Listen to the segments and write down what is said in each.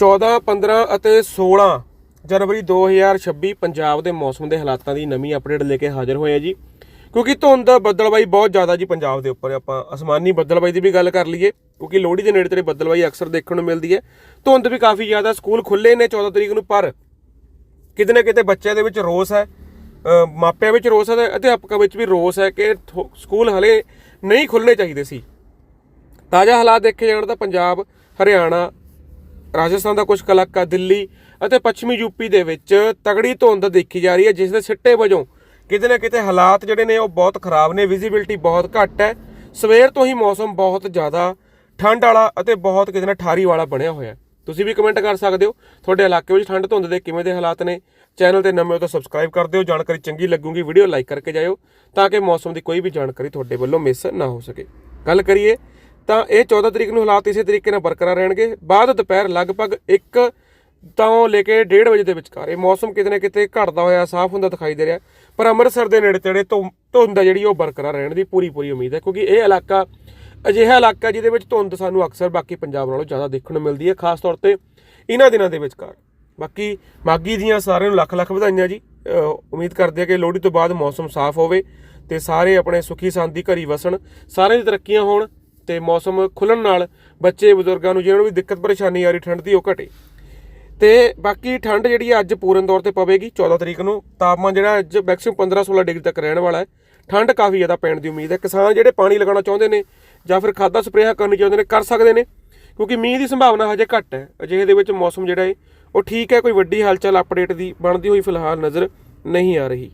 14 15 ਅਤੇ 16 ਜਨਵਰੀ 2026 ਪੰਜਾਬ ਦੇ ਮੌਸਮ ਦੇ ਹਾਲਾਤਾਂ ਦੀ ਨਵੀਂ ਅਪਡੇਟ ਲੈ ਕੇ ਹਾਜ਼ਰ ਹੋਏ ਆ ਜੀ। ਕਿਉਂਕਿ ਧੁੰਦ ਬੱਦਲਬਾਈ ਬਹੁਤ ਜ਼ਿਆਦਾ ਜੀ ਪੰਜਾਬ ਦੇ ਉੱਪਰ। ਆਪਾਂ ਅਸਮਾਨੀ ਬੱਦਲਬਾਈ ਦੀ ਵੀ ਗੱਲ ਕਰ ਲਈਏ, ਕਿਉਂਕਿ ਲੋਹੜੀ ਦੇ ਨੇੜੇ ਤੇੜੇ ਬੱਦਲਬਾਈ ਅਕਸਰ ਦੇਖਣ ਨੂੰ ਮਿਲਦੀ ਹੈ। ਧੁੰਦ ਵੀ ਕਾਫੀ ਜ਼ਿਆਦਾ, ਸਕੂਲ ਖੁੱਲੇ ਨੇ 14 ਤਰੀਕ ਨੂੰ, ਪਰ ਕਿਤੇ ਨਾ ਕਿਤੇ ਬੱਚਿਆਂ ਦੇ ਵਿੱਚ ਰੋਸ ਹੈ ਮਾਪਿਆਂ ਵਿੱਚ ਰੋਸ ਹੈ ਤੇ ਅਧਿਆਪਕਾਂ ਵਿੱਚ ਵੀ ਰੋਸ ਹੈ ਕਿ ਥੋ- ਸਕੂਲ ਹਲੇ ਨਹੀਂ ਖੁੱਲਣੇ ਚਾਹੀਦੇ ਸੀ। ਤਾਜ਼ਾ ਹਾਲਾਤ ਦੇਖੇ ਜਾਣ ਤਾਂ ਪੰਜਾਬ, ਹਰਿਆਣਾ ਰਾਜਸਥਾਨ ਦਾ ਕੁਝ ਕਲਾਕਾ ਦਿੱਲੀ ਅਤੇ ਪੱਛਮੀ ਯੂਪੀ ਦੇ ਵਿੱਚ ਤਗੜੀ ਧੁੰਦ ਦੇਖੀ ਜਾ ਰਹੀ ਹੈ, ਜਿਸ ਦੇ ਸਿੱਟੇ ਵਜੋਂ ਕਿਤੇ ਨਾ ਕਿਤੇ ਹਾਲਾਤ ਜਿਹੜੇ ਨੇ ਉਹ ਬਹੁਤ ਖਰਾਬ ਨੇ ਵਿਜ਼ਿਬਿਲਟੀ ਬਹੁਤ ਘੱਟ ਹੈ। ਸਵੇਰ ਤੋਂ ਹੀ ਮੌਸਮ ਬਹੁਤ ਜ਼ਿਆਦਾ ਠੰਡ ਵਾਲਾ ਅਤੇ ਬਹੁਤ ਕਿਤੇ ਨਾ ਠਾਰੀ ਵਾਲਾ ਬਣਿਆ ਹੋਇਆ ਤੁਸੀਂ ਵੀ ਕਮੈਂਟ ਕਰ ਸਕਦੇ ਹੋ। ਤੁਹਾਡੇ ਇਲਾਕੇ ਵਿੱਚ ਠੰਡ ਧੁੰਦ ਦੇ ਕਿਵੇਂ ਦੇ ਹਾਲਾਤ ਨੇ? ਚੈਨਲ ਤੇ ਨਵੇਂ ਹੋ ਤਾਂ ਸਬਸਕ੍ਰਾਈਬ ਕਰ ਦਿਓ। ਜਾਣਕਾਰੀ ਚੰਗੀ ਲੱਗੂਗੀ ਵੀਡੀਓ ਲਾਈਕ ਕਰਕੇ ਜਾਇਓ, ਤਾਂ ਕਿ ਮੌਸਮ ਦੀ ਕੋਈ ਵੀ ਜਾਣਕਾਰੀ ਤੁਹਾਡੇ ਵੱਲੋਂ ਮਿਸ ਨਾ ਹੋ ਸਕੇ। ਗੱਲ ਕਰੀਏ ਤਾਂ ਇਹ 14 ਤਰੀਕ ਨੂੰ ਹਾਲਾਤ ਇਸੇ ਤਰੀਕੇ ਨਾਲ ਬਰਕਰਾਰ ਰਹਿਣਗੇ। ਬਾਅਦ ਦੁਪਹਿਰ ਲਗਭਗ 1 ਤੋਂ ਲੈ ਕੇ 1:30 ਵਜੇ ਦੇ ਵਿਚਕਾਰ ਇਹ ਮੌਸਮ ਕਿਤੇ ਨਾ ਕਿਤੇ ਘਟਦਾ ਹੋਇਆ, ਸਾਫ਼ ਹੁੰਦਾ ਦਿਖਾਈ ਦੇ ਰਿਹਾ। ਪਰ ਅੰਮ੍ਰਿਤਸਰ ਦੇ ਨੇੜੇ ਤੇੜੇ ਧੁੰ- ਧੁੰਦ ਆ ਜਿਹੜੀ ਉਹ ਬਰਕਰਾਰ ਰਹਿਣ ਦੀ ਪੂਰੀ ਪੂਰੀ ਉਮੀਦ ਹੈ, ਕਿਉਂਕਿ ਇਹ ਇਲਾਕਾ ਅਜਿਹਾ ਇਲਾਕਾ ਜਿਹਦੇ ਵਿੱਚ ਧੁੰਦ ਸਾਨੂੰ ਅਕਸਰ ਬਾਕੀ ਪੰਜਾਬ ਨਾਲੋਂ ਜ਼ਿਆਦਾ ਦੇਖਣ ਨੂੰ ਮਿਲਦੀ ਹੈ, ਖਾਸ ਤੌਰ ਤੇ ਇਹਨਾਂ ਦਿਨਾਂ ਦੇ ਵਿਚਕਾਰ। ਬਾਕੀ ਮਾਗੀ ਦੀਆਂ ਸਾਰਿਆਂ ਨੂੰ ਲੱਖ ਲੱਖ ਵਧਾਈਆਂ ਜੀ। ਉਮੀਦ ਕਰਦੇ ਆ ਕਿ ਲੋਹੜੀ ਤੋਂ ਬਾਅਦ ਮੌਸਮ ਸਾਫ਼ ਹੋਵੇ ਤੇ ਸਾਰੇ ਆਪਣੇ ਸੁਖੀ ਸ਼ਾਂਤੀ ਘਰੀ ਵਸਣ, ਸਾਰਿਆਂ ਦੀ ਤਰੱਕੀਆਂ ਹੋਣ। ਤੇ ਮੌਸਮ ਖੁੱਲਣ ਨਾਲ ਬੱਚੇ, ਬਜ਼ੁਰਗਾਂ ਨੂੰ ਜਿਹਨਾਂ ਨੂੰ ਵੀ ਦਿੱਕਤ, ਪਰੇਸ਼ਾਨੀ ਆ ਰਹੀ, ਠੰਡ ਦੀ ਉਹ ਘਟੇ। ਤੇ ਬਾਕੀ ਠੰਡ ਜਿਹੜੀ ਹੈ ਅੱਜ ਪੂਰਨ ਤੌਰ ਤੇ ਪਵੇਗੀ 14 ਤਰੀਕ ਨੂੰ। ਤਾਪਮਾਨ ਜਿਹੜਾ ਅੱਜ ਮੈਕਸਿਮਮ 15-16 ਡਿਗਰੀ ਤੱਕ ਰਹਿਣ ਵਾਲਾ ਹੈ। ਠੰਡ ਕਾਫੀ ਜ਼ਿਆਦਾ ਪੈਣ ਦੀ ਉਮੀਦ ਹੈ। ਕਿਸਾਨ ਜਿਹੜੇ ਪਾਣੀ ਲਗਾਉਣਾ ਚਾਹੁੰਦੇ ਨੇ ਜਾਂ ਫਿਰ ਖਾਦਾਂ ਸਪਰੇਆਂ ਕਰਨੀ ਚਾਹੁੰਦੇ ਨੇ, ਕਰ ਸਕਦੇ ਨੇ। ਕਿਉਂਕਿ ਮੀਂਹ ਦੀ ਸੰਭਾਵਨਾ ਹਜੇ ਘੱਟ ਹੈ। ਅਜਿਹੇ ਦੇ ਵਿੱਚ ਮੌਸਮ ਜਿਹੜਾ ਹੈ, ਉਹ ਠੀਕ ਹੈ, ਕੋਈ ਵੱਡੀ ਹਲਚਲ ਅਪਡੇਟ ਦੀ ਬਣਦੀ ਹੋਈ ਫਿਲਹਾਲ ਨਜ਼ਰ ਨਹੀਂ ਆ ਰਹੀ।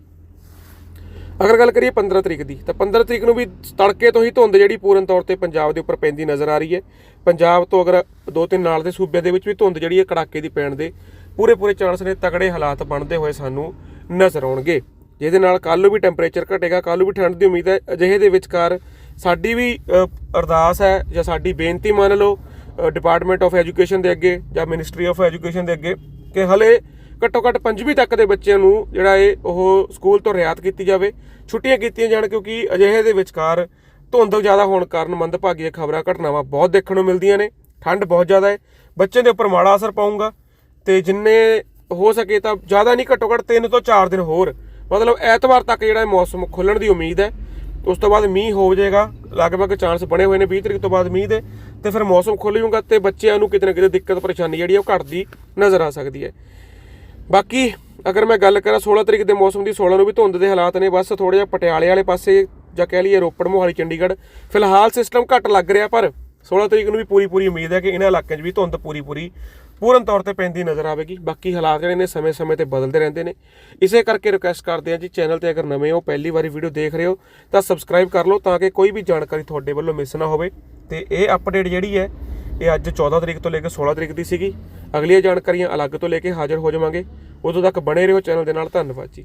ਅਗਰ ਗੱਲ ਕਰੀਏ 15 ਤਰੀਕ ਦੀ, ਤਾਂ 15 ਤਰੀਕ ਨੂੰ ਵੀ ਤੜਕੇ ਤੋਂ ਹੀ ਧੁੰਦ ਜਿਹੜੀ ਪੂਰਨ ਤੌਰ ਤੇ ਪੰਜਾਬ ਦੇ ਉੱਪਰ ਪੈਂਦੀ ਨਜ਼ਰ ਆ ਰਹੀ ਹੈ। ਪੰਜਾਬ ਤੋਂ ਅਗਰ ਦੋ ਤਿੰਨ ਨਾਲ ਦੇ ਸੂਬਿਆਂ ਦੇ ਵਿੱਚ ਵੀ ਧੁੰਦ ਜਿਹੜੀ ਹੈ ਕੜਾਕੇ ਦੀ ਪੈਣ ਦੇ ਪੂਰੇ ਪੂਰੇ ਚਾਂਸ ਨੇ ਤਗੜੇ ਹਾਲਾਤ ਬਣਦੇ ਹੋਏ ਸਾਨੂੰ ਨਜ਼ਰ ਆਉਣਗੇ। ਜਿਹਦੇ ਨਾਲ ਕੱਲ੍ਹ ਨੂੰ ਵੀ ਟੈਂਪਰੇਚਰ ਘਟੇਗਾ, ਕੱਲ੍ਹ ਨੂੰ ਵੀ ਠੰਡ ਦੀ ਉਮੀਦ ਹੈ। ਅਜਿਹੇ ਦੇ ਵਿਚਕਾਰ ਸਾਡੀ ਵੀ ਅਰਦਾਸ ਹੈ ਜਾਂ ਸਾਡੀ ਬੇਨਤੀ ਮੰਨ ਲਓ ਡਿਪਾਰਟਮੈਂਟ ਆਫ ਐਜੂਕੇਸ਼ਨ ਦੇ ਅੱਗੇ ਜਾਂ ਮਿਨਿਸਟਰੀ ਆਫ ਐਜੂਕੇਸ਼ਨ ਦੇ ਅੱਗੇ ਕਿ ਹਲੇ ਘੱਟੋ ਘੱਟ ਪੰਜਵੀਂ ਤੱਕ ਦੇ ਬੱਚਿਆਂ ਨੂੰ ਜਿਹੜਾ ਇਹ ਉਹ ਸਕੂਲ ਤੋਂ ਰਿਆਤ ਕੀਤੀ ਜਾਵੇ, ਛੁੱਟੀਆਂ ਕੀਤੀਆਂ ਜਾਣ ਕਿਉਂਕਿ ਅਜਿਹੇ ਦੇ ਵਿਚਕਾਰ ਧੁੰਦ ਜ਼ਿਆਦਾ ਹੋਣ ਕਾਰਨ ਮੰਦਭਾਗੀਆਂ ਖਬਰਾਂ, ਘਟਨਾਵਾਂ ਬਹੁਤ ਦੇਖਣ ਨੂੰ ਮਿਲਦੀਆਂ ਨੇ, ਠੰਡ ਬਹੁਤ ਜ਼ਿਆਦਾ ਹੈ, ਬੱਚਿਆਂ ਦੇ ਉੱਪਰ ਮਾੜਾ ਅਸਰ ਪਾਊਗਾ ਤੇ ਜਿੰਨੇ ਹੋ ਸਕੇ ਤਾਂ ਜ਼ਿਆਦਾ ਨਹੀਂ, ਘੱਟੋ ਘੱਟ 3 ਤੋਂ 4 ਦਿਨ ਹੋਰ, ਮਤਲਬ ਐਤਵਾਰ ਤੱਕ ਜਿਹੜਾ ਮੌਸਮ ਖੁੱਲਣ ਦੀ ਉਮੀਦ ਹੈ। ਉਸ ਤੋਂ ਬਾਅਦ ਮੀਂਹ ਹੋ ਜਾਏਗਾ, ਲਗਭਗ ਚਾਂਸ ਬਣੇ ਹੋਏ ਨੇ 20 ਤਰੀਕ ਤੋਂ ਬਾਅਦ ਮੀਂਹ ਦੇ, ਤੇ ਫਿਰ ਮੌਸਮ ਖੁੱਲ ਜਾਊਗਾ ਤੇ ਬੱਚਿਆਂ ਨੂੰ ਕਿਤੇ ਨਾ ਕਿਤੇ ਦਿੱਕਤ, ਪਰੇਸ਼ਾਨੀ ਜਿਹੜੀ ਉਹ ਘਟਦੀ ਨਜ਼ਰ ਆ ਸਕਦੀ ਹੈ। ਬਾਕੀ ਅਗਰ ਮੈਂ ਗੱਲ ਕਰਾਂ 16 ਤਰੀਕ ਦੇ ਮੌਸਮ ਦੀ 16 ਨੂੰ ਵੀ ਧੁੰਦ ਦੇ ਹਾਲਾਤ ਨੇ, ਬਸ ਥੋੜਾ ਜਿਹਾ ਪਟਿਆਲੇ ਵਾਲੇ ਪਾਸੇ ਜਾਂ ਕਹਿ ਲਈਏ ਰੋਪੜ, ਮੋਹਾਲੀ, ਚੰਡੀਗੜ੍ਹ, ਫਿਲਹਾਲ ਸਿਸਟਮ ਘੱਟ ਲੱਗ ਰਿਹਾ, ਪਰ 16 ਤਰੀਕ ਨੂੰ ਵੀ ਪੂਰੀ ਪੂਰੀ ਉਮੀਦ ਹੈ ਕਿ ਇਹਨਾਂ ਇਲਾਕਿਆਂ 'ਚ ਵੀ ਧੁੰਦ ਪੂਰੀ ਪੂਰੀ ਪੂਰਨ ਤੌਰ ਤੇ ਪੈਂਦੀ ਨਜ਼ਰ ਆਵੇਗੀ। ਬਾਕੀ ਹਾਲਾਤ ਜਿਹੜੇ ਨੇ ਸਮੇਂ-ਸਮੇਂ ਤੇ ਬਦਲਦੇ ਰਹਿੰਦੇ ਨੇ। ਇਸੇ ਕਰਕੇ ਰਿਕੁਐਸਟ ਕਰਦੇ ਹਾਂ ਜੀ ਚੈਨਲ ਤੇ ਅਗਰ ਨਵੇਂ ਹੋ, ਪਹਿਲੀ ਵਾਰੀ ਵੀਡੀਓ ਦੇਖ ਰਹੇ ਹੋ, ਤਾਂ ਸਬਸਕ੍ਰਾਈਬ ਕਰ ਲਓ ਤਾਂ ਕਿ ਕੋਈ ਵੀ ਜਾਣਕਾਰੀ ਤੁਹਾਡੇ ਵੱਲੋਂ ਮਿਸ ਨਾ ਹੋਵੇ। ਤੇ ਇਹ ਅਪਡੇਟ ਜਿਹੜੀ ਹੈ ਇਹ ਅੱਜ 14 ਤਰੀਕ ਤੋਂ ਲੈ ਕੇ 16 ਤਰੀਕ ਦੀ ਸੀਗੀ। ਅਗਲੀਆਂ ਜਾਣਕਾਰੀਆਂ ਅਲੱਗ ਤੋਂ ਲੈ ਕੇ ਹਾਜ਼ਰ ਹੋ ਜਾਵਾਂਗੇ। ਉਦੋਂ ਤੱਕ ਬਣੇ ਰਹੋ ਚੈਨਲ ਦੇ ਨਾਲ। ਧੰਨਵਾਦ ਜੀ।